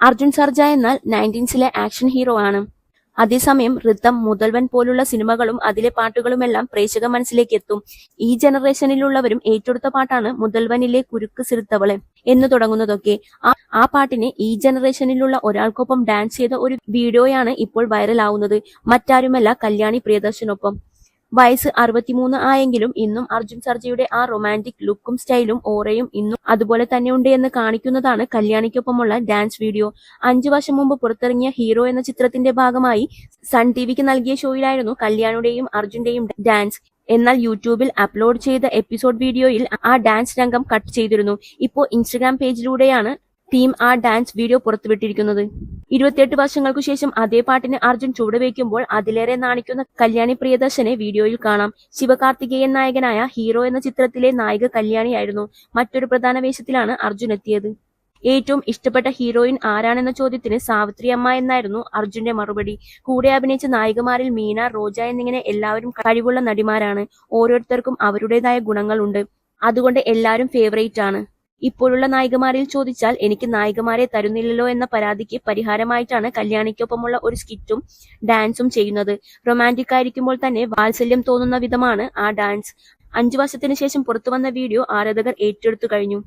അർജുൻ സർജ എന്നാൽ നയന്റീൻസിലെ action hero ആണ്. അതേസമയം ഋതം മുതൽവൻ പോലുള്ള സിനിമകളും അതിലെ പാട്ടുകളുമെല്ലാം പ്രേക്ഷക മനസ്സിലേക്ക് എത്തും. ഈ ജനറേഷനിലുള്ളവരും ഏറ്റെടുത്ത പാട്ടാണ് മുതൽവനിലെ കുരുക്ക് സിറുത്തവളെ എന്ന് തുടങ്ങുന്നതൊക്കെ. ആ പാട്ടിന് ഈ ജനറേഷനിലുള്ള ഒരാൾക്കൊപ്പം ഡാൻസ് ചെയ്ത ഒരു വീഡിയോയാണ് ഇപ്പോൾ വൈറലാവുന്നത്. മറ്റാരുമല്ല കല്യാണി പ്രിയദർശനൊപ്പം. വയസ്സ് അറുപത്തിമൂന്ന് ആയെങ്കിലും ഇന്നും അർജുൻ സർജയുടെ ആ റൊമാന്റിക് ലുക്കും സ്റ്റൈലും ഓറയും ഇന്നും അതുപോലെ തന്നെ ഉണ്ട് എന്ന് കാണിക്കുന്നതാണ് കല്യാണിക്കൊപ്പമുള്ള ഡാൻസ് വീഡിയോ അഞ്ചു വർഷം മുമ്പ് പുറത്തിറങ്ങിയ ഹീറോ എന്ന ചിത്രത്തിന്റെ ഭാഗമായി സൺ ടിവിക്ക് നൽകിയ ഷോയിലായിരുന്നു കല്യാണിയുടെയും അർജുന്റെയും ഡാൻസ് എന്നാൽ യൂട്യൂബിൽ അപ്ലോഡ് ചെയ്ത എപ്പിസോഡ് വീഡിയോയിൽ ആ ഡാൻസ് രംഗം കട്ട് ചെയ്തിരുന്നു. ഇപ്പോൾ ഇൻസ്റ്റഗ്രാം പേജിലൂടെയാണ് ടീം ആ ഡാൻസ് വീഡിയോ പുറത്തുവിട്ടിരിക്കുന്നത്. ഇരുപത്തിയെട്ട് വർഷങ്ങൾക്കു ശേഷം അതേ പാട്ടിന് അർജുൻ ചുവടുവയ്ക്കുമ്പോൾ അതിലേറെ നാണിക്കുന്ന കല്യാണി പ്രിയദർശനെ വീഡിയോയിൽ കാണാം. ശിവകാർത്തികേയൻ നായകനായ ഹീറോ എന്ന ചിത്രത്തിലെ നായിക കല്യാണിയായിരുന്നു. മറ്റൊരു പ്രധാന വേഷത്തിലാണ് അർജുൻ എത്തിയത്. ഏറ്റവും ഇഷ്ടപ്പെട്ട ഹീറോയിൻ ആരാണെന്ന ചോദ്യത്തിന് സാവിത്രി അമ്മ എന്നായിരുന്നു അർജുന്റെ മറുപടി. കൂടെ അഭിനയിച്ച നായികമാരിൽ മീന റോജ എന്നിങ്ങനെ എല്ലാവരും കഴിവുള്ള നടിമാരാണ്. ഓരോരുത്തർക്കും അവരുടേതായ ഗുണങ്ങളുണ്ട്. അതുകൊണ്ട് എല്ലാവരും ഫേവറേറ്റ് ആണ് ഇപ്പോഴുള്ള നായികമാരിൽ ചോദിച്ചാൽ എനിക്ക് നായികമാരെ തരുന്നില്ലല്ലോ എന്ന പരാതിക്ക് പരിഹാരമായിട്ടാണ് കല്യാണിക്കൊപ്പമുള്ള ഒരു സ്കിറ്റും ഡാൻസും ചെയ്യുന്നത്. റൊമാന്റിക് ആയിരിക്കുമ്പോൾ തന്നെ വാത്സല്യം തോന്നുന്ന വിധമാണ് ആ ഡാൻസ്. അഞ്ചു വർഷത്തിന് ശേഷം പുറത്തു വന്ന വീഡിയോ ആരാധകർ ഏറ്റെടുത്തു കഴിഞ്ഞു.